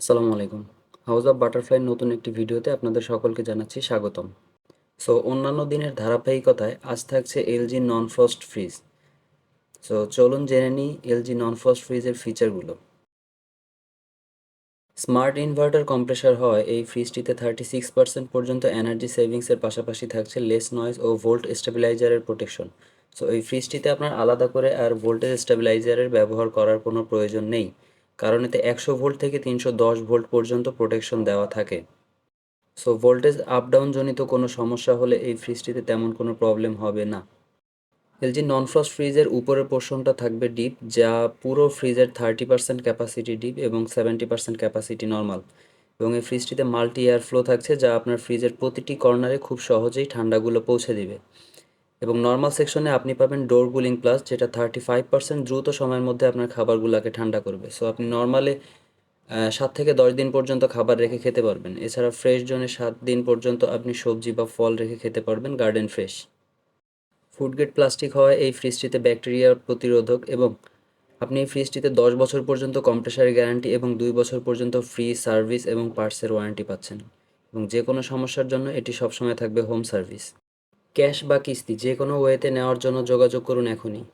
আসসালামু আলাইকুম। House of butterfly নতুন একটি ভিডিওতে আপনাদের সকলকে জানাচ্ছি স্বাগতম। সো অন্যান্য দিনের ধারাবাহিকতায় আজ থাকছে LG non frost fridge so চলুন জেনে নিই এলজি নন ফ্রস্ট ফ্রিজের ফিচারগুলো স্মার্ট ইনভার্টার কম্প্রেসার হয় এই ফ্রিজটিতে থার্টি সিক্স পার্সেন্ট পর্যন্ত এনার্জি সেভিংসের পাশাপাশি থাকছে লেস নয়েজ ও ভোল্ট স্টেবিলাইজারের প্রোটেকশন সো এই ফ্রিজটিতে আপনার আলাদা করে আর ভোল্টেজ স্টেবিলাইজারের ব্যবহার করার কোনো প্রয়োজন নেই। কারণ এতে একশো ভোল্ট থেকে তিনশো দশ ভোল্ট পর্যন্ত প্রোটেকশন দেওয়া থাকে। সো ভোল্টেজ আপ ডাউন জনিত কোনো সমস্যা হলে এই ফ্রিজটিতে তেমন কোনো প্রবলেম হবে না। এলজি নন ফ্রস্ট ফ্রিজের উপরের পোর্শনটা থাকবে ডিপ যা পুরো ফ্রিজের থার্টি পার্সেন্ট ক্যাপাসিটি ডিপ এবং সেভেন্টি পার্সেন্ট ক্যাপাসিটি নর্মাল এবং এই ফ্রিজটিতে মাল্টি এয়ার ফ্লো থাকছে, যা আপনার ফ্রিজের প্রতিটি কর্নারে খুব সহজেই ঠান্ডাগুলো পৌঁছে দিবে। এবং নর্মাল সেকশনে আপনি পাবেন ডোর কুলিং প্লাস যেটা থার্টি ফাইভ পার্সেন্ট দ্রুত সময়ের মধ্যে আপনার খাবারগুলোকে ঠান্ডা করবে। সো আপনি নর্মালে সাত থেকে দশ দিন পর্যন্ত খাবার রেখে খেতে পারবেন। এছাড়া ফ্রেশ জোনে সাত দিন পর্যন্ত আপনি সবজি বা ফল রেখে খেতে পারবেন garden fresh food grade plastic হওয়ায় এই ফ্রিজটিতে ব্যাকটেরিয়া প্রতিরোধক এবং আপনি এই ফ্রিজটিতে দশ বছর পর্যন্ত কম্প্রেসারের গ্যারান্টি এবং দুই বছর পর্যন্ত ফ্রি সার্ভিস এবং পার্টসের ওয়ারেন্টি পাচ্ছেন। এবং যে কোনো সমস্যার জন্য এটি সবসময় থাকবে হোম সার্ভিস ক্যাশ বা কিস্তি যে কোনো ওয়েতে নেওয়ার জন্য যোগাযোগ করুন এখনই।